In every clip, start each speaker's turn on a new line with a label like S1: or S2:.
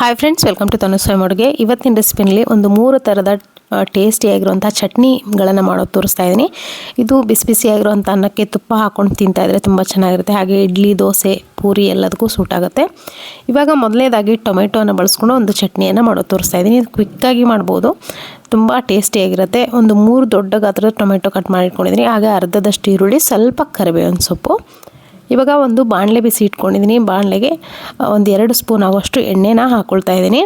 S1: Hi friends welcome to Tanuswami ಮಡುಗೆ ಇವತ್ತಿನ ರೆಸಿಪಿನಲ್ಲಿ ಒಂದು ಮೂರು ಥರದ ಟೇಸ್ಟಿಯಾಗಿರುವಂಥ ಚಟ್ನಿಗಳನ್ನು ಮಾಡೋದು ತೋರಿಸ್ತಾ ಇದ್ದೀನಿ. ಇದು ಬಿಸಿ ಬಿಸಿಯಾಗಿರುವಂಥ ಅನ್ನಕ್ಕೆ ತುಪ್ಪ ಹಾಕ್ಕೊಂಡು ತಿಂತಾ ಇದ್ರೆ ತುಂಬ ಚೆನ್ನಾಗಿರುತ್ತೆ. ಹಾಗೆ ಇಡ್ಲಿ, ದೋಸೆ, ಪೂರಿ ಎಲ್ಲದಕ್ಕೂ ಸೂಟ್ ಆಗುತ್ತೆ. ಇವಾಗ ಮೊದಲನೇದಾಗಿ ಟೊಮೆಟೋನ ಬಳಸ್ಕೊಂಡು ಒಂದು ಚಟ್ನಿಯನ್ನು ಮಾಡೋದು ತೋರಿಸ್ತಾ ಇದ್ದೀನಿ. ಇದು ಕ್ವಿಕ್ಕಾಗಿ ಮಾಡ್ಬೋದು. ತುಂಬ ಟೇಸ್ಟಿಯಾಗಿರುತ್ತೆ ಒಂದು ಮೂರು ದೊಡ್ಡ ಗಾತ್ರದ ಟೊಮೆಟೊ ಕಟ್ ಮಾಡಿಟ್ಕೊಂಡಿದ್ದೀನಿ. ಹಾಗೆ ಅರ್ಧದಷ್ಟು ಈರುಳ್ಳಿ, ಸ್ವಲ್ಪ ಕರಿಬೇವಿನ ಸೊಪ್ಪು. ಇವಾಗ ಒಂದು ಬಾಣಲೆ ಬಿಸಿ ಇಟ್ಕೊಂಡಿದ್ದೀನಿ. ಬಾಣಲೆಗೆ ಒಂದು ಎರಡು ಸ್ಪೂನ್ ಆಗೋಷ್ಟು ಎಣ್ಣೆನ ಹಾಕ್ಕೊಳ್ತಾ ಇದ್ದೀನಿ.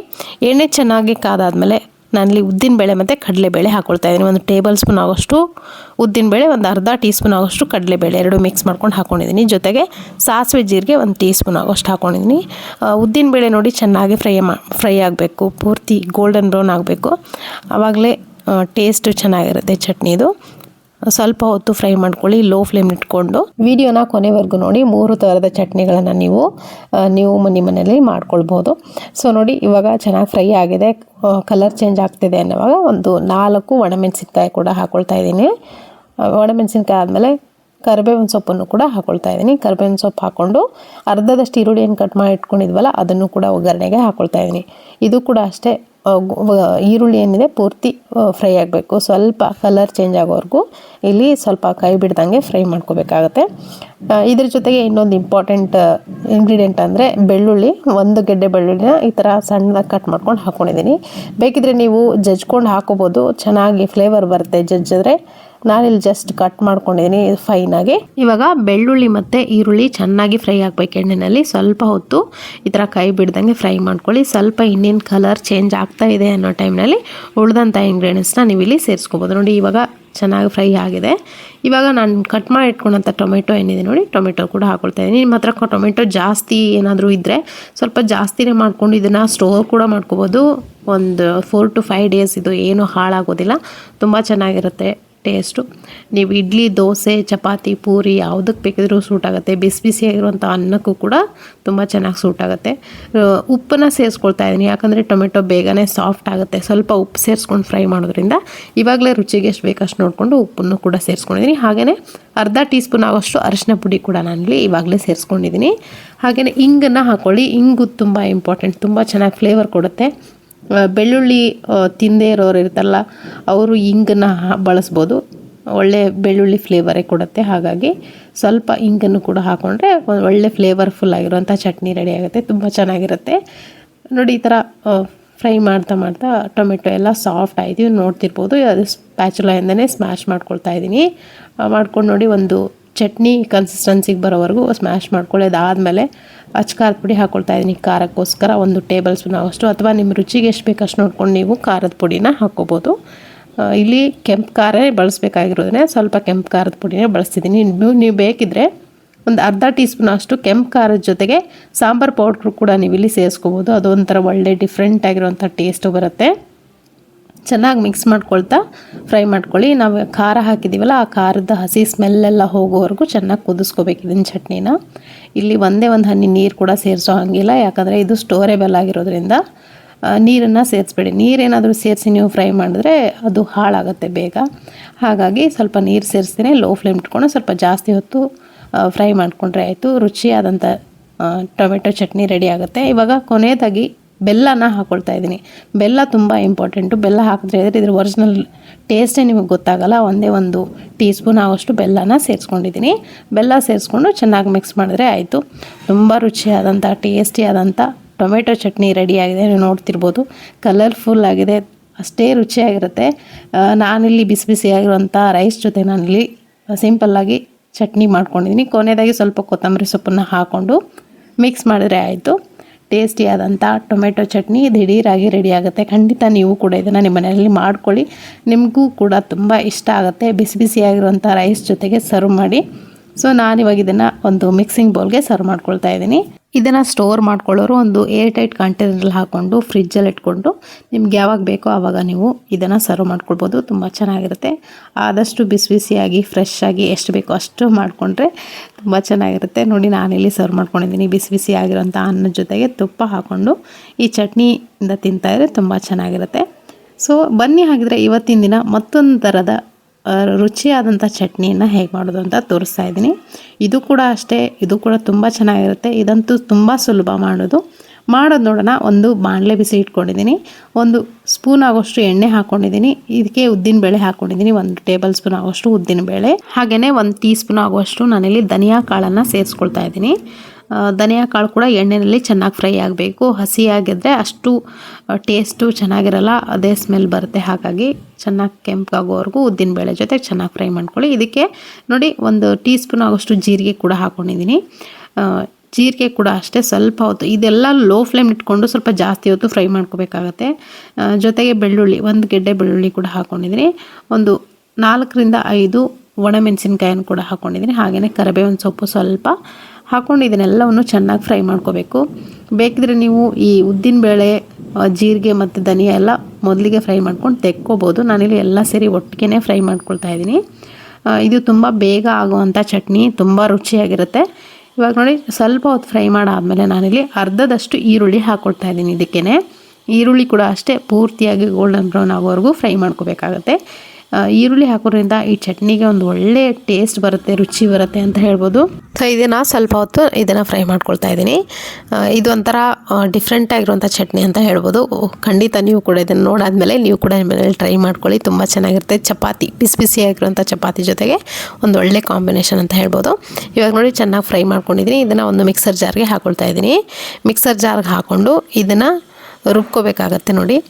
S1: ಎಣ್ಣೆ ಚೆನ್ನಾಗಿ ಕಾದಾದಮೇಲೆ ನಾನಿಲ್ಲಿ ಉದ್ದಿನಬೇಳೆ ಮತ್ತು ಕಡಲೆಬೇಳೆ ಹಾಕ್ಕೊಳ್ತಾ ಇದ್ದೀನಿ. ಒಂದು ಟೇಬಲ್ ಸ್ಪೂನ್ ಆಗೋಷ್ಟು ಉದ್ದಿನಬೇಳೆ ಒಂದು ಅರ್ಧ ಟೀ ಸ್ಪೂನ್ ಆಗೋಷ್ಟು ಕಡಲೆಬೇಳೆ ಎರಡು ಮಿಕ್ಸ್ ಮಾಡ್ಕೊಂಡು ಹಾಕ್ಕೊಂಡಿದ್ದೀನಿ ಜೊತೆಗೆ ಸಾಸಿವೆ ಜೀರಿಗೆ ಒಂದು ಟೀ ಸ್ಪೂನ್ ಆಗೋಷ್ಟು ಹಾಕ್ಕೊಂಡಿದ್ದೀನಿ ಉದ್ದಿನಬೇಳೆ ನೋಡಿ ಚೆನ್ನಾಗಿ ಫ್ರೈ ಮಾ, ಫ್ರೈ ಆಗಬೇಕು. ಪೂರ್ತಿ ಗೋಲ್ಡನ್ ಬ್ರೌನ್ ಆಗಬೇಕು. ಆವಾಗಲೇ ಟೇಸ್ಟು ಚೆನ್ನಾಗಿರುತ್ತೆ ಚಟ್ನಿದು. ಸ್ವಲ್ಪ ಹೊತ್ತು ಫ್ರೈ ಮಾಡ್ಕೊಳ್ಳಿ, ಲೋ ಫ್ಲೇಮ್ ಇಟ್ಕೊಂಡು. ವಿಡಿಯೋನ ಕೊನೆವರೆಗೂ ನೋಡಿ, ಮೂರು ಥರದ ಚಟ್ನಿಗಳನ್ನು ನೀವು ನೀವು ನಿಮ್ಮ ಮನೆಯಲ್ಲಿ ಮಾಡ್ಕೊಳ್ಬೋದು. ಸೊ ನೋಡಿ, ಇವಾಗ ಚೆನ್ನಾಗಿ ಫ್ರೈ ಆಗಿದೆ. ಕಲರ್ ಚೇಂಜ್ ಆಗ್ತಿದೆ ಅನ್ನೋವಾಗ ಒಂದು ನಾಲ್ಕು ಒಣಮೆಣಸಿನ್ಕಾಯಿ ಕೂಡ ಹಾಕ್ಕೊಳ್ತಾ ಇದ್ದೀನಿ. ಒಣಮೆಣಸಿನ್ಕಾಯಿ ಆದಮೇಲೆ ಕರಿಬೇವಿನ ಸೊಪ್ಪನ್ನು ಕೂಡ ಹಾಕೊಳ್ತಾ ಇದ್ದೀನಿ. ಕರಿಬೇವಿನ ಸೊಪ್ಪು ಹಾಕ್ಕೊಂಡು ಅರ್ಧದಷ್ಟು ಈರುಳ್ಳಿಯನ್ನು ಕಟ್ ಮಾಡಿ ಇಟ್ಕೊಂಡಿದ್ವಲ್ಲ, ಅದನ್ನು ಕೂಡ ಒಗ್ಗರಣೆಗೆ ಹಾಕ್ಕೊಳ್ತಾ ಇದ್ದೀನಿ. ಇದು ಕೂಡ ಅಷ್ಟೇ ಈರುಳ್ಳಿ ಏನಿದೆ ಪೂರ್ತಿ ಫ್ರೈ ಆಗಬೇಕು. ಸ್ವಲ್ಪ ಕಲರ್ ಚೇಂಜ್ ಆಗೋವರೆಗೂ ಇಲ್ಲಿ ಸ್ವಲ್ಪ ಕೈ ಬಿಡ್ದಂಗೆ ಫ್ರೈ ಮಾಡ್ಕೋಬೇಕಾಗತ್ತೆ. ಇದ್ರ ಜೊತೆಗೆ ಇನ್ನೊಂದು ಇಂಪಾರ್ಟೆಂಟ್ ಇಂಗ್ರೀಡಿಯೆಂಟ್ ಅಂದರೆ ಬೆಳ್ಳುಳ್ಳಿ, ಒಂದು ಗೆಡ್ಡೆ ಬೆಳ್ಳುಳ್ಳಿನ ಈ ಥರ ಸಣ್ಣದಾಗಿ ಕಟ್ ಮಾಡ್ಕೊಂಡು ಹಾಕ್ಕೊಂಡಿದ್ದೀನಿ ಬೇಕಿದ್ರೆ ನೀವು ಜಜ್ಕೊಂಡು ಹಾಕೋಬೋದು. ಚೆನ್ನಾಗಿ ಫ್ಲೇವರ್ ಬರುತ್ತೆ ಜಜ್ಜಿದ್ರೆ. ನಾನಿಲ್ಲಿ ಜಸ್ಟ್ ಕಟ್ ಮಾಡ್ಕೊಂಡಿದ್ದೀನಿ ಫೈನಾಗಿ ಇವಾಗ ಬೆಳ್ಳುಳ್ಳಿ ಮತ್ತು ಈರುಳ್ಳಿ ಚೆನ್ನಾಗಿ ಫ್ರೈ ಆಗಬೇಕು ಎಣ್ಣೆನಲ್ಲಿ. ಸ್ವಲ್ಪ ಹೊತ್ತು ಈ ಥರ ಕೈ ಬಿಡ್ದಂಗೆ ಫ್ರೈ ಮಾಡ್ಕೊಳ್ಳಿ. ಸ್ವಲ್ಪ ಇನ್ನೇನು ಕಲರ್ ಚೇಂಜ್ ಆಗ್ತಾ ಇದೆ ಅನ್ನೋ ಟೈಮ್ನಲ್ಲಿ ಉಳಿದಂಥ ಇಂಗ್ರೀಡಿಯೆಂಟ್ಸ್ನ ನೀವು ಇಲ್ಲಿ ಸೇರಿಸ್ಕೋಬೋದು. ನೋಡಿ, ಇವಾಗ ಚೆನ್ನಾಗಿ ಫ್ರೈ ಆಗಿದೆ. ಇವಾಗ ನಾನು ಕಟ್ ಮಾಡಿ ಇಟ್ಕೊಂಡಂಥ ಟೊಮೆಟೊ ಏನಿದೆ ನೋಡಿ, ಟೊಮೆಟೊ ಕೂಡ ಹಾಕೊಳ್ತಾ ಇದ್ದೀನಿ ನಿಮ್ಮ ಹತ್ರ ಟೊಮೆಟೊ ಜಾಸ್ತಿ ಏನಾದರೂ ಇದ್ದರೆ ಸ್ವಲ್ಪ ಜಾಸ್ತಿನೇ ಮಾಡ್ಕೊಂಡು ಇದನ್ನು ಸ್ಟೋರ್ ಕೂಡ ಮಾಡ್ಕೋಬೋದು. ಒಂದು ಫೋರ್ ಟು ಫೈವ್ ಡೇಸ್ ಇದು ಏನೂ ಹಾಳಾಗೋದಿಲ್ಲ. ತುಂಬ ಚೆನ್ನಾಗಿರುತ್ತೆ. ಟೇಸ್ಟು. ನೀವು ಇಡ್ಲಿ, ದೋಸೆ, ಚಪಾತಿ, ಪೂರಿ ಯಾವುದಕ್ಕೆ ಬೇಕಿದ್ರೂ ಸೂಟ್ ಆಗುತ್ತೆ. ಬಿಸಿ ಬಿಸಿಯಾಗಿರುವಂಥ ಅನ್ನಕ್ಕೂ ಕೂಡ ತುಂಬ ಚೆನ್ನಾಗಿ ಸೂಟ್ ಆಗುತ್ತೆ. ಉಪ್ಪನ್ನು ಸೇರಿಸ್ಕೊಳ್ತಾ ಇದ್ದೀನಿ ಯಾಕಂದರೆ ಟೊಮೆಟೊ ಬೇಗನೆ ಸಾಫ್ಟ್ ಆಗುತ್ತೆ. ಸ್ವಲ್ಪ ಉಪ್ಪು ಸೇರಿಸ್ಕೊಂಡು ಫ್ರೈ ಮಾಡೋದ್ರಿಂದ ಇವಾಗಲೇ ರುಚಿಗೆ ಎಷ್ಟು ಬೇಕಷ್ಟು ನೋಡಿಕೊಂಡು ಉಪ್ಪನ್ನು ಕೂಡ ಸೇರಿಸ್ಕೊಂಡಿದ್ದೀನಿ ಹಾಗೆಯೇ ಅರ್ಧ ಟೀ ಸ್ಪೂನ್ ಆಗೋಷ್ಟು ಅರಿಶಿನ ಪುಡಿ ಕೂಡ ನಾನಿಲ್ಲಿ ಇವಾಗಲೇ ಸೇರಿಸ್ಕೊಂಡಿದ್ದೀನಿ ಹಾಗೆಯೇ ಇಂಗನ್ನು ಹಾಕ್ಕೊಳ್ಳಿ ಇಂಗು ತುಂಬ ಇಂಪಾರ್ಟೆಂಟ್ ತುಂಬ ಚೆನ್ನಾಗಿ ಫ್ಲೇವರ್ ಕೊಡುತ್ತೆ. ಬೆಳ್ಳುಳ್ಳಿ ತಿಂದೇ ಇರೋರು ಇರ್ತಲ್ಲ ಅವರು ಇಂಗನ್ನು ಬಳಸ್ಬೋದು. ಒಳ್ಳೆ ಬೆಳ್ಳುಳ್ಳಿ ಫ್ಲೇವರೇ ಕೊಡುತ್ತೆ. ಹಾಗಾಗಿ ಸ್ವಲ್ಪ ಇಂಗನ್ನು ಕೂಡ ಹಾಕ್ಕೊಂಡ್ರೆ ಒಳ್ಳೆ ಫ್ಲೇವರ್ಫುಲ್ ಆಗಿರುವಂಥ ಚಟ್ನಿ ರೆಡಿ ಆಗುತ್ತೆ. ತುಂಬ ಚೆನ್ನಾಗಿರುತ್ತೆ. ನೋಡಿ, ಈ ಥರ ಫ್ರೈ ಮಾಡ್ತಾ ಮಾಡ್ತಾ ಟೊಮೆಟೊ ಎಲ್ಲ ಸಾಫ್ಟ್ ಆಯಿತು. ನೋಡ್ತಿರ್ಬೋದು. ಅದು ಸ್ಪ್ಯಾಚುಲಾಯಿಂದನೇ ಸ್ಮ್ಯಾಶ್ ಮಾಡ್ಕೊಳ್ತಾ ಇದ್ದೀನಿ. ಮಾಡ್ಕೊಂಡು ನೋಡಿ ಒಂದು ಚಟ್ನಿ ಕನ್ಸಿಸ್ಟೆನ್ಸಿಗೆ ಬರೋವರೆಗೂ ಸ್ಮ್ಯಾಶ್ ಮಾಡ್ಕೊಳ್ಳಿ. ಅದಾದಮೇಲೆ ಅಚ್ಕಾರದ ಪುಡಿ ಹಾಕ್ಕೊಳ್ತಾ ಇದ್ದೀನಿ. ಖಾರಕ್ಕೋಸ್ಕರ ಒಂದು ಟೇಬಲ್ ಸ್ಪೂನ್ ಅಷ್ಟು ಅಥವಾ ನಿಮ್ಮ ರುಚಿಗೆ ಎಷ್ಟು ಬೇಕಷ್ಟು ನೋಡ್ಕೊಂಡು ನೀವು ಖಾರದ ಪುಡಿನ ಹಾಕ್ಕೋಬೋದು ಇಲ್ಲಿ ಕೆಂಪು ಖಾರ ಬಳಸಬೇಕಾಗಿರೋದ್ರೆ ಸ್ವಲ್ಪ ಕೆಂಪು ಖಾರದ ಪುಡಿನೇ ಬಳಸ್ತಿದ್ದೀನಿ. ನೀವು ನೀವು ಬೇಕಿದ್ದರೆ ಒಂದು ಅರ್ಧ ಟೀ ಸ್ಪೂನ್ ಅಷ್ಟು ಕೆಂಪು ಖಾರದ ಜೊತೆಗೆ ಸಾಂಬಾರು ಪೌಡ್ರು ಕೂಡ ನೀವು ಇಲ್ಲಿ ಸೇರಿಸ್ಕೋಬೋದು. ಅದೊಂಥರ ಒಳ್ಳೆ ಡಿಫ್ರೆಂಟ್ ಆಗಿರುವಂಥ ಟೇಸ್ಟು ಬರುತ್ತೆ. ಚೆನ್ನಾಗಿ ಮಿಕ್ಸ್ ಮಾಡ್ಕೊಳ್ತಾ ಫ್ರೈ ಮಾಡ್ಕೊಳ್ಳಿ. ನಾವು ಖಾರ ಹಾಕಿದ್ದೀವಲ್ಲ ಆ ಖಾರದ ಹಸಿ ಸ್ಮೆಲ್ಲೆಲ್ಲ ಹೋಗೋವರೆಗೂ ಚೆನ್ನಾಗಿ ಕುದಿಸ್ಕೋಬೇಕು ಇದನ್ನ ಚಟ್ನಿನ. ಇಲ್ಲಿ ಒಂದೇ ಒಂದು ಹನಿ ನೀರು ಕೂಡ ಸೇರಿಸೋ ಹಾಗಿಲ್ಲ, ಯಾಕಂದರೆ ಇದು ಸ್ಟೋರೇಬಲ್ ಆಗಿರೋದ್ರಿಂದ ನೀರನ್ನು ಸೇರಿಸ್ಬೇಡಿ. ನೀರೇನಾದರೂ ಸೇರಿಸಿ ನೀವು ಫ್ರೈ ಮಾಡಿದ್ರೆ ಅದು ಹಾಳಾಗುತ್ತೆ ಬೇಗ. ಹಾಗಾಗಿ ಸ್ವಲ್ಪ ನೀರು ಸೇರಿಸ್ತೀನಿ ಲೋ ಫ್ಲೇಮ್ ಇಟ್ಕೊಂಡು ಸ್ವಲ್ಪ ಜಾಸ್ತಿ ಹೊತ್ತು ಫ್ರೈ ಮಾಡಿಕೊಂಡ್ರೆ ಆಯಿತು. ರುಚಿಯಾದಂಥ ಟೊಮೆಟೊ ಚಟ್ನಿ ರೆಡಿ ಆಗುತ್ತೆ. ಇವಾಗ ಕೊನೆಯದಾಗಿ ಬೆಲ್ಲನ ಹಾಕ್ಕೊಳ್ತಾ ಇದ್ದೀನಿ. ಬೆಲ್ಲ ತುಂಬ ಇಂಪಾರ್ಟೆಂಟು ಬೆಲ್ಲ ಹಾಕಿದ್ರೆ ಇದ್ರ ಒರಿಜಿನಲ್ ಟೇಸ್ಟೇ ನಿಮಗೆ ಗೊತ್ತಾಗಲ್ಲ. ಒಂದೇ ಒಂದು ಟೀ ಸ್ಪೂನ್ ಆಗೋಷ್ಟು ಬೆಲ್ಲನ ಸೇರಿಸ್ಕೊಂಡಿದ್ದೀನಿ. ಬೆಲ್ಲ ಸೇರಿಸ್ಕೊಂಡು ಚೆನ್ನಾಗಿ ಮಿಕ್ಸ್ ಮಾಡಿದ್ರೆ ಆಯಿತು. ತುಂಬ ರುಚಿಯಾದಂಥ ಟೇಸ್ಟಿಯಾದಂಥ ಟೊಮೆಟೊ ಚಟ್ನಿ ರೆಡಿಯಾಗಿದೆ ನೀವು ನೋಡ್ತಿರ್ಬೋದು. ಕಲರ್ಫುಲ್ ಆಗಿದೆ. ಅಷ್ಟೇ ರುಚಿಯಾಗಿರುತ್ತೆ. ನಾನಿಲ್ಲಿ ಬಿಸಿ ಬಿಸಿಯಾಗಿರುವಂಥ ರೈಸ್ ಜೊತೆ ನಾನಿಲ್ಲಿ ಸಿಂಪಲ್ಲಾಗಿ ಚಟ್ನಿ ಮಾಡ್ಕೊಂಡಿದ್ದೀನಿ. ಕೊನೆಯದಾಗಿ ಸ್ವಲ್ಪ ಕೊತ್ತಂಬರಿ ಸೊಪ್ಪನ್ನು ಹಾಕ್ಕೊಂಡು ಮಿಕ್ಸ್ ಮಾಡಿದ್ರೆ ಆಯಿತು. ಟೇಸ್ಟಿಯಾದಂಥ ಟೊಮೆಟೊ ಚಟ್ನಿ ದಿಢೀರಾಗಿ ರೆಡಿ ಆಗುತ್ತೆ. ಖಂಡಿತ ನೀವು ಕೂಡ ಇದನ್ನು ನಿಮ್ಮ ಮನೆಯಲ್ಲಿ ಮಾಡ್ಕೊಳ್ಳಿ. ನಿಮಗೂ ಕೂಡ ತುಂಬ ಇಷ್ಟ ಆಗುತ್ತೆ. ಬಿಸಿ ಬಿಸಿಯಾಗಿರುವಂಥ ರೈಸ್ ಜೊತೆಗೆ ಸರ್ವ್ ಮಾಡಿ. ಸೊ ನಾನಿವಾಗ ಇದನ್ನು ಒಂದು ಮಿಕ್ಸಿಂಗ್ ಬೌಲ್ಗೆ ಸರ್ವ್ ಮಾಡ್ಕೊಳ್ತಾ ಇದ್ದೀನಿ. ಇದನ್ನು ಸ್ಟೋರ್ ಮಾಡ್ಕೊಳ್ಳೋರು ಒಂದು ಏರ್ ಟೈಟ್ ಕಂಟೈನರಲ್ಲಿ ಹಾಕ್ಕೊಂಡು ಫ್ರಿಜ್ಜಲ್ಲಿ ಇಟ್ಕೊಂಡು ನಿಮ್ಗೆ ಯಾವಾಗ ಬೇಕೋ ಆವಾಗ ನೀವು ಇದನ್ನು ಸರ್ವ್ ಮಾಡ್ಕೊಳ್ಬೋದು. ತುಂಬ ಚೆನ್ನಾಗಿರುತ್ತೆ. ಆದಷ್ಟು ಬಿಸಿ ಬಿಸಿಯಾಗಿ ಫ್ರೆಶ್ ಆಗಿ ಎಷ್ಟು ಬೇಕೋ ಅಷ್ಟು ಮಾಡಿಕೊಂಡ್ರೆ ತುಂಬ ಚೆನ್ನಾಗಿರುತ್ತೆ. ನೋಡಿ, ನಾನಿಲ್ಲಿ ಸರ್ವ್ ಮಾಡ್ಕೊಂಡಿದ್ದೀನಿ. ಬಿಸಿ ಬಿಸಿ ಆಗಿರೋಂಥ ಅನ್ನದ ಜೊತೆಗೆ ತುಪ್ಪ ಹಾಕ್ಕೊಂಡು ಈ ಚಟ್ನಿಯಿಂದ ತಿಂತಾಯಿದ್ರೆ ತುಂಬ ಚೆನ್ನಾಗಿರುತ್ತೆ. ಸೊ ಬನ್ನಿ ಹಾಗಿದ್ರೆ ಇವತ್ತಿನ ದಿನ ಮತ್ತೊಂದು ಥರದ ರುಚಿಯಾದಂಥ ಚಟ್ನಿಯನ್ನು ಹೇಗೆ ಮಾಡೋದು ಅಂತ ತೋರಿಸ್ತಾ ಇದ್ದೀನಿ. ಇದು ಕೂಡ ಅಷ್ಟೇ, ಇದು ಕೂಡ ತುಂಬ ಚೆನ್ನಾಗಿರುತ್ತೆ. ಇದಂತೂ ತುಂಬ ಸುಲಭ ಮಾಡೋದು. ಮಾಡೋದು ನೋಡೋಣ, ಒಂದು ಬಾಣಲೆ ಬಿಸಿ ಇಟ್ಕೊಂಡಿದ್ದೀನಿ. ಒಂದು ಸ್ಪೂನ್ ಆಗೋಷ್ಟು ಎಣ್ಣೆ ಹಾಕ್ಕೊಂಡಿದ್ದೀನಿ ಇದಕ್ಕೆ ಉದ್ದಿನಬೇಳೆ ಹಾಕ್ಕೊಂಡಿದ್ದೀನಿ ಒಂದು ಟೇಬಲ್ ಸ್ಪೂನ್ ಆಗೋಷ್ಟು ಉದ್ದಿನಬೇಳೆ ಹಾಗೆಯೇ ಒಂದು ಟೀ ಸ್ಪೂನ್ ಆಗುವಷ್ಟು ನಾನಿಲ್ಲಿ ಧನಿಯಾ ಕಾಳನ್ನು ಸೇರಿಸ್ಕೊಳ್ತಾ ಇದ್ದೀನಿ. ಧನಿಯಾ ಕಾಳು ಕೂಡ ಎಣ್ಣೆಯಲ್ಲಿ ಚೆನ್ನಾಗಿ ಫ್ರೈ ಆಗಬೇಕು. ಹಸಿಯಾಗಿದ್ದರೆ ಅಷ್ಟು ಟೇಸ್ಟು ಚೆನ್ನಾಗಿರಲ್ಲ, ಅದೇ ಸ್ಮೆಲ್ ಬರುತ್ತೆ. ಹಾಗಾಗಿ ಚೆನ್ನಾಗಿ ಕೆಂಪಾಗೋವರೆಗೂ ಉದ್ದಿನಬೇಳೆ ಜೊತೆ ಚೆನ್ನಾಗಿ ಫ್ರೈ ಮಾಡ್ಕೊಳ್ಳಿ. ಇದಕ್ಕೆ ನೋಡಿ, ಒಂದು ಟೀ ಸ್ಪೂನ್ ಆಗೋಷ್ಟು ಜೀರಿಗೆ ಕೂಡ ಹಾಕ್ಕೊಂಡಿದ್ದೀನಿ ಜೀರಿಗೆ ಕೂಡ ಅಷ್ಟೇ, ಸ್ವಲ್ಪ ಹೊತ್ತು ಇದೆಲ್ಲ ಲೋ ಫ್ಲೇಮ್ ಇಟ್ಕೊಂಡು ಸ್ವಲ್ಪ ಜಾಸ್ತಿ ಹೊತ್ತು ಫ್ರೈ ಮಾಡ್ಕೋಬೇಕಾಗತ್ತೆ. ಜೊತೆಗೆ ಬೆಳ್ಳುಳ್ಳಿ, ಒಂದು ಗೆಡ್ಡೆ ಬೆಳ್ಳುಳ್ಳಿ ಕೂಡ ಹಾಕ್ಕೊಂಡಿದ್ದೀನಿ ಒಂದು ನಾಲ್ಕರಿಂದ ಐದು ಒಣಮೆಣಸಿನ್ಕಾಯನ್ನು ಕೂಡ ಹಾಕ್ಕೊಂಡಿದ್ದೀನಿ ಹಾಗೆಯೇ ಕರಿಬೇವಿನ ಸೊಪ್ಪು ಸ್ವಲ್ಪ ಹಾಕ್ಕೊಂಡು ಇದನ್ನೆಲ್ಲವನ್ನು ಚೆನ್ನಾಗಿ ಫ್ರೈ ಮಾಡ್ಕೋಬೇಕು. ಬೇಕಿದ್ರೆ ನೀವು ಈ ಉದ್ದಿನ ಬೇಳೆ ಜೀರಿಗೆ ಮತ್ತು ಧನಿಯಾ ಎಲ್ಲ ಮೊದಲಿಗೆ ಫ್ರೈ ಮಾಡ್ಕೊಂಡು ತೆಕ್ಕೋಬೋದು. ನಾನಿಲ್ಲಿ ಎಲ್ಲ ಸೇರಿ ಒಟ್ಟಿಗೆ ಫ್ರೈ ಮಾಡ್ಕೊಳ್ತಾ ಇದ್ದೀನಿ. ಇದು ತುಂಬ ಬೇಗ ಆಗುವಂಥ ಚಟ್ನಿ, ತುಂಬ ರುಚಿಯಾಗಿರುತ್ತೆ. ಇವಾಗ ನೋಡಿ, ಸ್ವಲ್ಪ ಹೊತ್ತು ಫ್ರೈ ಮಾಡಾದಮೇಲೆ ನಾನಿಲ್ಲಿ ಅರ್ಧದಷ್ಟು ಈರುಳ್ಳಿ ಹಾಕ್ಕೊಳ್ತಾ ಇದ್ದೀನಿ ಇದಕ್ಕೇ ಈರುಳ್ಳಿ ಕೂಡ ಅಷ್ಟೇ ಪೂರ್ತಿಯಾಗಿ ಗೋಲ್ಡನ್ ಬ್ರೌನ್ ಆಗೋವರೆಗೂ ಫ್ರೈ ಮಾಡ್ಕೋಬೇಕಾಗತ್ತೆ. ಈರುಳ್ಳಿ ಹಾಕೋದ್ರಿಂದ ಈ ಚಟ್ನಿಗೆ ಒಂದು ಒಳ್ಳೆ ಟೇಸ್ಟ್ ಬರುತ್ತೆ, ರುಚಿ ಬರುತ್ತೆ ಅಂತ ಹೇಳ್ಬೋದು. ಸೊ ಇದನ್ನು ಸ್ವಲ್ಪ ಹೊತ್ತು ಇದನ್ನು ಫ್ರೈ ಮಾಡ್ಕೊಳ್ತಾ ಇದ್ದೀನಿ. ಇದೊಂಥರ ಡಿಫ್ರೆಂಟ್ ಆಗಿರುವಂಥ ಚಟ್ನಿ ಅಂತ ಹೇಳ್ಬೋದು. ಖಂಡಿತ ನೀವು ಕೂಡ ಇದನ್ನು ನೋಡಾದ್ಮೇಲೆ, ನೀವು ಕೂಡ ಮನೇಲಿ ಟ್ರೈ ಮಾಡ್ಕೊಳ್ಳಿ. ತುಂಬ ಚೆನ್ನಾಗಿರುತ್ತೆ. ಚಪಾತಿ, ಬಿಸಿ ಬಿಸಿ ಆಗಿರುವಂಥ ಚಪಾತಿ ಜೊತೆಗೆ ಒಂದು ಒಳ್ಳೆ ಕಾಂಬಿನೇಷನ್ ಅಂತ ಹೇಳ್ಬೋದು. ಇವಾಗ ನೋಡಿ, ಚೆನ್ನಾಗಿ ಫ್ರೈ ಮಾಡ್ಕೊಂಡಿದ್ದೀನಿ. ಇದನ್ನು ಒಂದು ಮಿಕ್ಸರ್ ಜಾರ್ಗೆ ಹಾಕೊಳ್ತಾ ಇದ್ದೀನಿ. ಮಿಕ್ಸರ್ ಜಾರ್ಗೆ ಹಾಕ್ಕೊಂಡು ಇದನ್ನು ರುಬ್ಕೋಬೇಕಾಗತ್ತೆ ನೋಡಿ.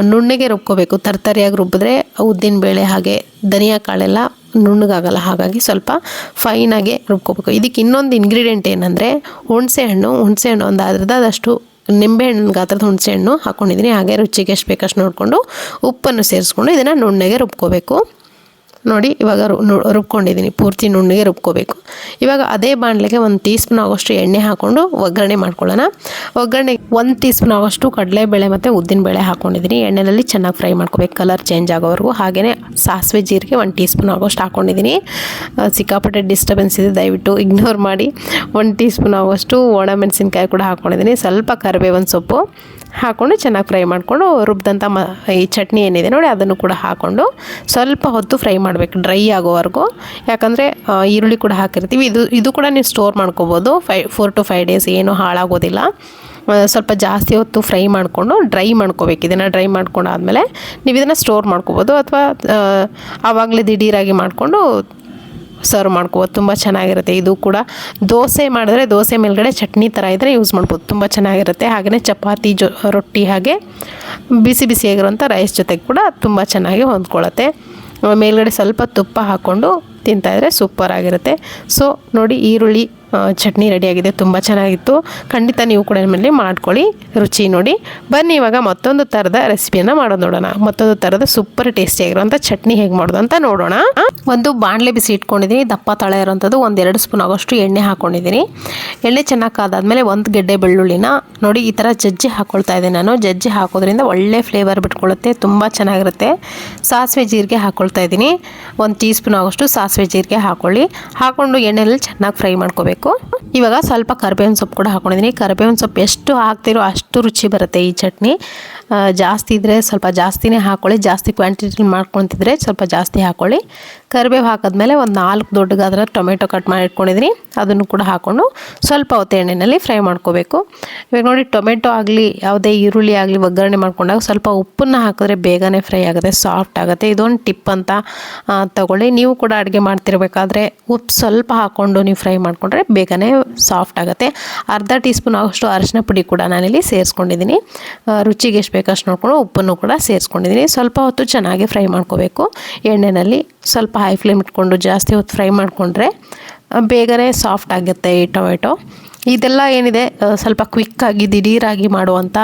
S1: ನುಣ್ಣಗೆ ರುಬ್ಕೋಬೇಕು. ತರ್ತರಿಯಾಗಿ ರುಬ್ಬಿದ್ರೆ ಉದ್ದಿನ ಬೇಳೆ ಹಾಗೆ ಧನಿಯಾ ಕಾಳೆಲ್ಲ ನುಣ್ಣಗಾಗಲ್ಲ. ಹಾಗಾಗಿ ಸ್ವಲ್ಪ ಫೈನಾಗೆ ರುಬ್ಕೋಬೇಕು. ಇದಕ್ಕೆ ಇನ್ನೊಂದು ಇಂಗ್ರೀಡಿಯೆಂಟ್ ಏನಂದರೆ ಹುಣಸೆ ಹಣ್ಣು. ಹುಣಸೆ ಹಣ್ಣು ಒಂದು ಅರ್ಧದಷ್ಟು ನಿಂಬೆಹಣ್ಣಿನ ಗಾತ್ರದ ಹುಣಸೆ ಹಣ್ಣು ಹಾಕ್ಕೊಂಡಿದ್ದೀನಿ ಹಾಗೆ ರುಚಿಗೆ ಎಷ್ಟು ಬೇಕಷ್ಟು ನೋಡಿಕೊಂಡು ಉಪ್ಪನ್ನು ಸೇರಿಸ್ಕೊಂಡು ಇದನ್ನು ನುಣ್ಣಗೆ ರುಬ್ಕೋಬೇಕು. ನೋಡಿ, ಇವಾಗ ರುಬ್ಕೊಂಡಿದ್ದೀನಿ ಪೂರ್ತಿ ನುಣ್ಣಗೆ ರುಬ್ಕೋಬೇಕು. ಇವಾಗ ಅದೇ ಬಾಣಲೆಗೆ ಒಂದು ಟೀ ಸ್ಪೂನ್ ಆಗೋಷ್ಟು ಎಣ್ಣೆ ಹಾಕ್ಕೊಂಡು ಒಗ್ಗರಣೆ ಮಾಡ್ಕೊಳ್ಳೋಣ. ಒಗ್ಗರಣೆ ಒಂದು ಟೀ ಸ್ಪೂನ್ ಆಗೋಷ್ಟು ಕಡಲೆಬೇಳೆ ಮತ್ತು ಉದ್ದಿನಬೇಳೆ ಹಾಕ್ಕೊಂಡಿದ್ದೀನಿ ಎಣ್ಣೆಯಲ್ಲಿ ಚೆನ್ನಾಗಿ ಫ್ರೈ ಮಾಡ್ಕೋಬೇಕು. ಕಲರ್ ಚೇಂಜ್ ಆಗೋವರೆಗೂ. ಹಾಗೆಯೇ ಸಾಸಿವೆ ಜೀರಿಗೆ ಒಂದು ಟೀ ಸ್ಪೂನ್ ಆಗೋಷ್ಟು ಹಾಕ್ಕೊಂಡಿದ್ದೀನಿ ಸಿಕ್ಕಾಪಟ್ಟೆ ಡಿಸ್ಟರ್ಬೆನ್ಸ್ ಇದೆ. ದಯವಿಟ್ಟು ಇಗ್ನೋರ್ ಮಾಡಿ. ಒಂದು ಟೀ ಸ್ಪೂನ್ ಆಗೋಷ್ಟು ಒಣಮೆಣಸಿನ್ಕಾಯಿ ಕೂಡ ಹಾಕ್ಕೊಂಡಿದ್ದೀನಿ ಸ್ವಲ್ಪ ಕರಿಬೇವಿನ ಸೊಪ್ಪು ಹಾಕ್ಕೊಂಡು ಚೆನ್ನಾಗಿ ಫ್ರೈ ಮಾಡಿಕೊಂಡು ರುಬ್ಬಿದಂಥ ಈ ಚಟ್ನಿ ಏನಿದೆ ನೋಡಿ, ಅದನ್ನು ಕೂಡ ಹಾಕ್ಕೊಂಡು ಸ್ವಲ್ಪ ಹೊತ್ತು ಫ್ರೈ ಮಾಡಬೇಕು ಡ್ರೈ ಆಗೋವರೆಗೂ. ಯಾಕಂದರೆ ಈರುಳ್ಳಿ ಕೂಡ ಹಾಕಿರ್ತೀವಿ. ಇದು ಇದು ಕೂಡ ನೀವು ಸ್ಟೋರ್ ಮಾಡ್ಕೋಬೋದು. ಫೈ ಫೋರ್ ಟು ಫೈವ್ ಡೇಸ್ ಏನೂ ಹಾಳಾಗೋದಿಲ್ಲ. ಸ್ವಲ್ಪ ಜಾಸ್ತಿ ಹೊತ್ತು ಫ್ರೈ ಮಾಡಿಕೊಂಡು ಡ್ರೈ ಮಾಡ್ಕೋಬೇಕು. ಇದನ್ನು ಡ್ರೈ ಮಾಡ್ಕೊಂಡಾದಮೇಲೆ ನೀವು ಇದನ್ನು ಸ್ಟೋರ್ ಮಾಡ್ಕೋಬೋದು. ಅಥವಾ ಆವಾಗಲೇ ದಿಢೀರಾಗಿ ಮಾಡಿಕೊಂಡು ಸರ್ವ್ ಮಾಡ್ಕೋಬೋದು. ತುಂಬ ಚೆನ್ನಾಗಿರುತ್ತೆ. ಇದು ಕೂಡ ದೋಸೆ ಮಾಡಿದ್ರೆ ದೋಸೆ ಮೇಲ್ಗಡೆ ಚಟ್ನಿ ಥರ ಇದ್ದರೆ ಯೂಸ್ ಮಾಡ್ಬೋದು. ತುಂಬ ಚೆನ್ನಾಗಿರುತ್ತೆ. ಹಾಗೆಯೇ ಚಪಾತಿ ಜೊ, ರೊಟ್ಟಿ ಹಾಗೆ ಬಿಸಿ ಬಿಸಿಯಾಗಿರುವಂಥ ರೈಸ್ ಜೊತೆಗೆ ಕೂಡ ತುಂಬ ಚೆನ್ನಾಗಿ ಹೊಂದ್ಕೊಳ್ಳುತ್ತೆ ಮೇಲ್ಗಡೆ ಸ್ವಲ್ಪ ತುಪ್ಪ ಹಾಕ್ಕೊಂಡು ತಿಂತಾಯಿದ್ರೆ ಸೂಪರ್ ಆಗಿರುತ್ತೆ. ಸೊ ನೋಡಿ ಈರುಳ್ಳಿ ಚಟ್ನಿ ರೆಡಿಯಾಗಿದೆ ತುಂಬ ಚೆನ್ನಾಗಿತ್ತು. ಖಂಡಿತ ನೀವು ಕೂಡ ನಿಮ್ಮಲ್ಲಿ ಮಾಡ್ಕೊಳ್ಳಿ, ರುಚಿ ನೋಡಿ. ಬನ್ನಿ ಇವಾಗ ಮತ್ತೊಂದು ಥರದ ರೆಸಿಪಿಯನ್ನು ಮಾಡೋದು ನೋಡೋಣ. ಮತ್ತೊಂದು ಥರದ ಸೂಪರ್ ಟೇಸ್ಟಿಯಾಗಿರುವಂಥ ಚಟ್ನಿ ಹೇಗೆ ಮಾಡೋದು ಅಂತ ನೋಡೋಣ. ಒಂದು ಬಾಣಲೆ ಬಿಸಿ ಇಟ್ಕೊಂಡಿದ್ದೀನಿ, ದಪ್ಪ ತಳ ಇರೋಂಥದ್ದು ಒಂದು ಎರಡು ಸ್ಪೂನ್ ಆಗೋಷ್ಟು ಎಣ್ಣೆ ಹಾಕ್ಕೊಂಡಿದ್ದೀನಿ ಎಣ್ಣೆ ಚೆನ್ನಾಗಿ ಕಾದಾದ್ಮೇಲೆ ಒಂದು ಗೆಡ್ಡೆ ಬೆಳ್ಳುಳ್ಳಿನ ನೋಡಿ ಈ ಥರ ಜಜ್ಜಿ ಹಾಕ್ಕೊಳ್ತಾ ಇದ್ದೀನಿ ನಾನು. ಜಜ್ಜಿ ಹಾಕೋದ್ರಿಂದ ಒಳ್ಳೆ ಫ್ಲೇವರ್ ಬಿಟ್ಕೊಳ್ಳುತ್ತೆ ತುಂಬ ಚೆನ್ನಾಗಿರುತ್ತೆ. ಸಾಸಿವೆ ಜೀರಿಗೆ ಹಾಕ್ಕೊಳ್ತಾ ಇದ್ದೀನಿ. ಒಂದು ಟೀ ಸ್ಪೂನ್ ಆಗೋಷ್ಟು ಸಾಸಿವೆ ಜೀರಿಗೆ ಹಾಕ್ಕೊಳ್ಳಿ ಹಾಕ್ಕೊಂಡು ಎಣ್ಣೆಯಲ್ಲಿ ಚೆನ್ನಾಗಿ ಫ್ರೈ ಮಾಡ್ಕೋಬೇಕು. ಇವಾಗ ಸ್ವಲ್ಪ ಕರಿಬೇವಿನ ಸೊಪ್ಪು ಕೂಡ ಹಾಕ್ಕೊಂಡಿದ್ದೀನಿ ಕರಿಬೇವಿನ ಸೊಪ್ಪು ಎಷ್ಟು ಹಾಕ್ತಿರೋ ಅಷ್ಟು ರುಚಿ ಬರುತ್ತೆ ಈ ಚಟ್ನಿ. ಜಾಸ್ತಿ ಇದ್ದರೆ ಸ್ವಲ್ಪ ಜಾಸ್ತಿನೇ ಹಾಕ್ಕೊಳ್ಳಿ ಜಾಸ್ತಿ ಕ್ವಾಂಟಿಟಿ ಮಾಡ್ಕೊತಿದ್ರೆ ಸ್ವಲ್ಪ ಜಾಸ್ತಿ ಹಾಕ್ಕೊಳ್ಳಿ ಕರಿಬೇವು ಹಾಕಿದ್ಮೇಲೆ ಒಂದು ನಾಲ್ಕು ದೊಡ್ಡಗಾದ್ರೆ ಟೊಮೆಟೊ ಕಟ್ ಮಾಡಿ ಇಟ್ಕೊಂಡಿದ್ದೀನಿ ಅದನ್ನು ಕೂಡ ಹಾಕ್ಕೊಂಡು ಸ್ವಲ್ಪ ಹೊತ್ತು ಎಣ್ಣೆಯಲ್ಲಿ ಫ್ರೈ ಮಾಡ್ಕೋಬೇಕು. ಇವಾಗ ನೋಡಿ ಟೊಮೆಟೊ ಆಗಲಿ, ಯಾವುದೇ ಈರುಳ್ಳಿ ಆಗಲಿ ಒಗ್ಗರಣೆ ಮಾಡ್ಕೊಂಡಾಗ ಸ್ವಲ್ಪ ಉಪ್ಪನ್ನು ಹಾಕಿದ್ರೆ ಬೇಗನೆ ಫ್ರೈ ಆಗುತ್ತೆ, ಸಾಫ್ಟ್ ಆಗುತ್ತೆ. ಇದೊಂದು ಟಿಪ್ ಅಂತ ತಗೊಳ್ಳಿ. ನೀವು ಕೂಡ ಅಡುಗೆ ಮಾಡ್ತಿರ್ಬೇಕಾದ್ರೆ ಉಪ್ಪು ಸ್ವಲ್ಪ ಹಾಕ್ಕೊಂಡು ನೀವು ಫ್ರೈ ಮಾಡಿಕೊಂಡ್ರೆ ಬೇಗನೆ ಸಾಫ್ಟ್ ಆಗುತ್ತೆ. ಅರ್ಧ ಟೀ ಸ್ಪೂನ್ ಆಗೋಷ್ಟು ಅರಿಶಿನ ಪುಡಿ ಕೂಡ ನಾನಿಲ್ಲಿ ಸೇರಿಸ್ಕೊಂಡಿದ್ದೀನಿ. ರುಚಿಗೆ ಎಷ್ಟು ಬೇಕಷ್ಟು ನೋಡಿಕೊಂಡು ಉಪ್ಪನ್ನು ಕೂಡ ಸೇರಿಸ್ಕೊಂಡಿದ್ದೀನಿ. ಸ್ವಲ್ಪ ಹೊತ್ತು ಚೆನ್ನಾಗಿ ಫ್ರೈ ಮಾಡ್ಕೋಬೇಕು. ಎಣ್ಣೆಯಲ್ಲಿ ಸ್ವಲ್ಪ ಹೈ ಫ್ಲೇಮ್ ಇಟ್ಕೊಂಡು ಜಾಸ್ತಿ ಹೊತ್ತು ಫ್ರೈ ಮಾಡಿಕೊಂಡ್ರೆ ಬೇಗನೆ ಸಾಫ್ಟ್ ಆಗುತ್ತೆ ಈ ಟೊಮೆಟೊ. ಇದೆಲ್ಲ ಏನಿದೆ ಸ್ವಲ್ಪ ಕ್ವಿಕ್ಕಾಗಿ ದಿಢೀರಾಗಿ ಮಾಡುವಂಥ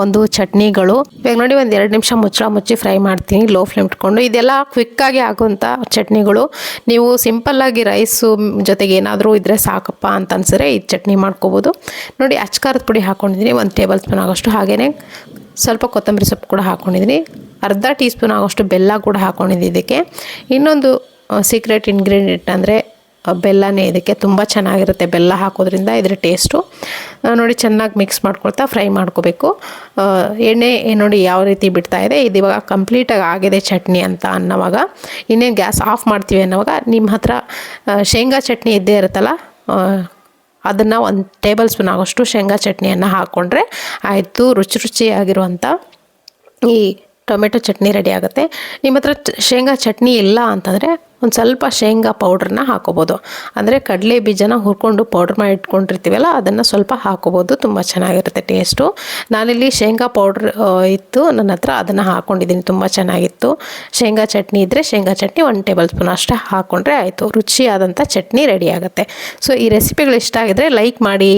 S1: ಒಂದು ಚಟ್ನಿಗಳು. ಇವಾಗ ನೋಡಿ ಒಂದು ಎರಡು ನಿಮಿಷ ಮುಚ್ಚಳ ಮುಚ್ಚಿ ಫ್ರೈ ಮಾಡ್ತೀನಿ ಲೋ ಫ್ಲೇಮ್ ಇಟ್ಕೊಂಡು. ಇದೆಲ್ಲ ಕ್ವಿಕ್ಕಾಗಿ ಆಗುವಂಥ ಚಟ್ನಿಗಳು. ನೀವು ಸಿಂಪಲ್ಲಾಗಿ ರೈಸು ಜೊತೆಗೆ ಏನಾದರೂ ಇದ್ದರೆ ಸಾಕಪ್ಪ ಅಂತ ಅನ್ಸಿದ್ರೆ ಈ ಚಟ್ನಿ ಮಾಡ್ಕೋಬೋದು. ನೋಡಿ, ಅಚ್ಕಾರದ ಪುಡಿ ಹಾಕ್ಕೊಂಡಿದ್ದೀನಿ ಒಂದು ಟೇಬಲ್ ಸ್ಪೂನ್ ಆಗೋಷ್ಟು ಹಾಗೆಯೇ ಸ್ವಲ್ಪ ಕೊತ್ತಂಬರಿ ಸೊಪ್ಪು ಕೂಡ ಹಾಕ್ಕೊಂಡಿದ್ದೀನಿ ಅರ್ಧ ಟೀ ಸ್ಪೂನ್ ಆಗೋಷ್ಟು ಬೆಲ್ಲ ಕೂಡ ಹಾಕ್ಕೊಂಡಿದ್ದೀನಿ ಇದಕ್ಕೆ. ಇನ್ನೊಂದು ಸೀಕ್ರೆಟ್ ಇಂಗ್ರೀಡಿಯೆಂಟ್ ಅಂದರೆ ಬೆಲ್ಲನೇ ಇದಕ್ಕೆ ತುಂಬ ಚೆನ್ನಾಗಿರುತ್ತೆ ಬೆಲ್ಲ ಹಾಕೋದ್ರಿಂದ ಇದ್ರ ಟೇಸ್ಟು ನೋಡಿ ಚೆನ್ನಾಗಿ ಮಿಕ್ಸ್ ಮಾಡ್ಕೊಳ್ತಾ ಫ್ರೈ ಮಾಡ್ಕೋಬೇಕು. ಎಣ್ಣೆ ನೋಡಿ ಯಾವ ರೀತಿ ಬಿಡ್ತಾ ಇದೆ. ಇದು ಇವಾಗ ಕಂಪ್ಲೀಟಾಗಿ ಆಗಿದೆ ಚಟ್ನಿ ಅಂತ ಅನ್ನೋವಾಗ. ಇನ್ನೇನು ಗ್ಯಾಸ್ ಆಫ್ ಮಾಡ್ತೀವಿ ಅನ್ನೋವಾಗ ನಿಮ್ಮ ಹತ್ರ ಶೇಂಗಾ ಚಟ್ನಿ ಇದ್ದೇ ಇರುತ್ತಲ್ಲ ಅದನ್ನು ಒಂದು ಟೇಬಲ್ ಸ್ಪೂನ್ ಆಗೋಷ್ಟು ಶೇಂಗಾ ಚಟ್ನಿಯನ್ನು ಹಾಕ್ಕೊಂಡ್ರೆ ಆಯಿತು, ರುಚಿ ರುಚಿಯಾಗಿರುವಂಥ ಈ ಟೊಮೆಟೊ ಚಟ್ನಿ ರೆಡಿ ಆಗುತ್ತೆ. ನಿಮ್ಮ ಹತ್ರ ಶೇಂಗಾ ಚಟ್ನಿ ಇಲ್ಲ ಅಂತಂದರೆ ಒಂದು ಸ್ವಲ್ಪ ಶೇಂಗಾ ಪೌಡ್ರನ್ನ ಹಾಕೋಬೋದು. ಅಂದರೆ ಕಡಲೆ ಬೀಜನ ಹುರ್ಕೊಂಡು ಪೌಡ್ರ್ ಮಾಡಿ ಇಟ್ಕೊಂಡಿರ್ತೀವಲ್ಲ, ಅದನ್ನು ಸ್ವಲ್ಪ ಹಾಕೋಬೋದು, ತುಂಬ ಚೆನ್ನಾಗಿರುತ್ತೆ ಟೇಸ್ಟು ನಾನಿಲ್ಲಿ ಶೇಂಗಾ ಪೌಡ್ರ್ ಇತ್ತು, ನನ್ನ ಹತ್ರ ಅದನ್ನು ಹಾಕ್ಕೊಂಡಿದ್ದೀನಿ ತುಂಬ ಚೆನ್ನಾಗಿತ್ತು. ಶೇಂಗಾ ಚಟ್ನಿ ಇದ್ದರೆ ಶೇಂಗಾ ಚಟ್ನಿ ಒಂದು ಟೇಬಲ್ ಸ್ಪೂನ್ ಅಷ್ಟೇ ಹಾಕ್ಕೊಂಡ್ರೆ ಆಯಿತು. ರುಚಿಯಾದಂಥ ಚಟ್ನಿ ರೆಡಿ ಆಗುತ್ತೆ. ಸೊ ಈ ರೆಸಿಪಿಗಳು ಇಷ್ಟ ಆಗಿದ್ರೆ ಲೈಕ್ ಮಾಡಿ.